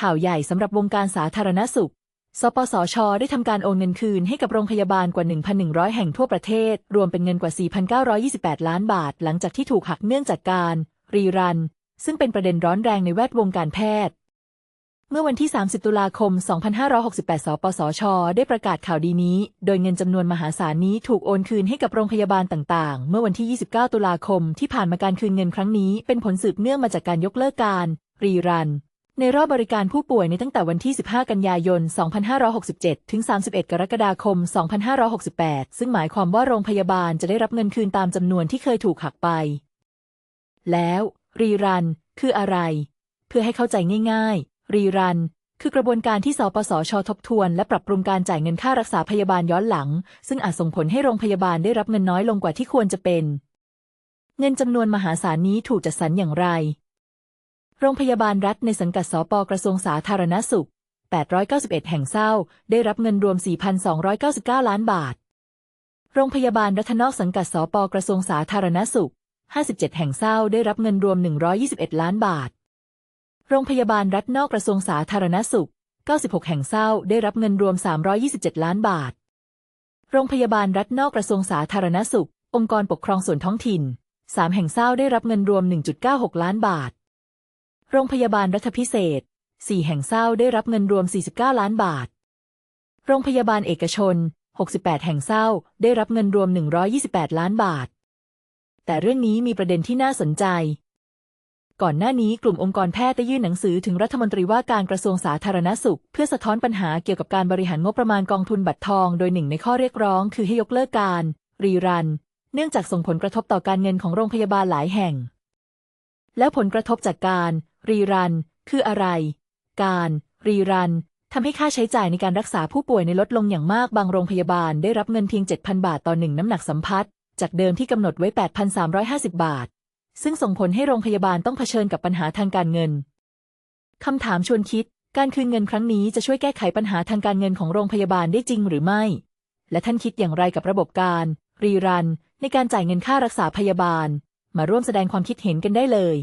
ข่าวใหญ่สำหรับวงการสาธารณสุข สปสช ได้ทำการโอนเงินคืนให้กับโรงพยาบาลกว่า 1,100 แห่งทั่วประเทศ รวมเป็นเงินกว่า 4,928 ล้านบาท หลังจากที่ถูกหักเนื่องจากการ รีรัน ซึ่งเป็นประเด็นร้อนแรงในแวดวงการแพทย์ เมื่อวันที่ 30 ตุลาคม 2568 สปสช ได้ประกาศข่าวดีนี้ โดยเงินจำนวนมหาศาลนี้ถูกโอนคืนให้กับโรงพยาบาลต่างๆ เมื่อวันที่ 29 ตุลาคมที่ผ่านมาการคืนเงินครั้งนี้ เป็นผลสืบเนื่องมาจากการยกเลิกการ รีรัน ในรอบบริการผู้ป่วยในตั้งแต่วันที่ 15 กันยายน 2567 ถึง 31 กรกฎาคม 2568 ซึ่งหมายความว่าโรงพยาบาลจะได้รับเงินคืนตามจำนวนที่เคยถูกหักไป แล้ว รีรัน คืออะไร เพื่อให้เข้าใจง่าย ๆ รีรัน คือกระบวนการที่สปสช ทบทวน และปรับปรุงการจ่ายเงินค่ารักษาพยาบาลย้อนหลัง ซึ่งอาจส่งผลให้โรงพยาบาลได้รับเงินน้อยลงกว่าที่ควรจะเป็น เงินจำนวนมหาศาลนี้ถูกจัดสรรอย่างไร โรงพยาบาลรัฐในสังกัดสปกระทรวงสาธารณสุข 891 แห่งเศร้า ได้รับเงินรวม 4,299 ล้านบาท โรงพยาบาลรัฐนอกสังกัดสปกระทรวงสาธารณสุข 57 แห่งเศร้า ได้รับเงินรวม 121 ล้านบาท โรงพยาบาลรัฐนอกกระทรวงสาธารณสุข 96 แห่งเศร้า ได้รับเงินรวม 327 ล้านบาท โรงพยาบาลรัฐนอกกระทรวงสาธารณสุข องค์กรปกครองส่วนท้องถิ่น 3 แห่งเศร้า ได้รับเงินรวม 1.96 ล้านบาท โรงพยาบาลรัฐพิเศษ 4 แห่งเศร้าได้รับเงินรวม 49 ล้านบาท โรงพยาบาลเอกชน 68 แห่งเศร้าได้รับเงินรวม 128 ล้านบาท แต่เรื่องนี้มีประเด็นที่น่าสนใจ ก่อนหน้านี้กลุ่มองค์กรแพทย์ได้ยื่นหนังสือถึงรัฐมนตรีว่าการกระทรวงสาธารณสุข เพื่อสะท้อนปัญหาเกี่ยวกับการบริหารงบประมาณกองทุนบัตรทอง โดยหนึ่งในข้อเรียกร้อง คือให้ยกเลิกการ รีรัน เนื่องจากส่งผลกระทบต่อการเงินของโรงพยาบาลหลายแห่ง แล้วผลกระทบจากการ รีรัน คืออะไร การ รีรันทำให้ค่าใช้จ่ายในการรักษาผู้ป่วยในลดลงอย่างมากบางโรงพยาบาลได้รับเงินเพียง 7,000 บาทต่อหนึ่งน้ำหนักสัมผัสจากเดิมที่กำหนดไว้ 8,350 บาท ซึ่งส่งผลให้โรงพยาบาลต้องเผชิญกับปัญหาทางการเงินคำถามชวนคิด การคืนเงินครั้งนี้จะช่วยแก้ไขปัญหาทางการเงินของโรงพยาบาลได้จริงหรือไม่ และท่านคิดอย่างไรกับระบบการ รีรัน ในการจ่ายเงินค่ารักษาพยาบาล มาร่วมแสดงความคิดเห็นกันได้เลย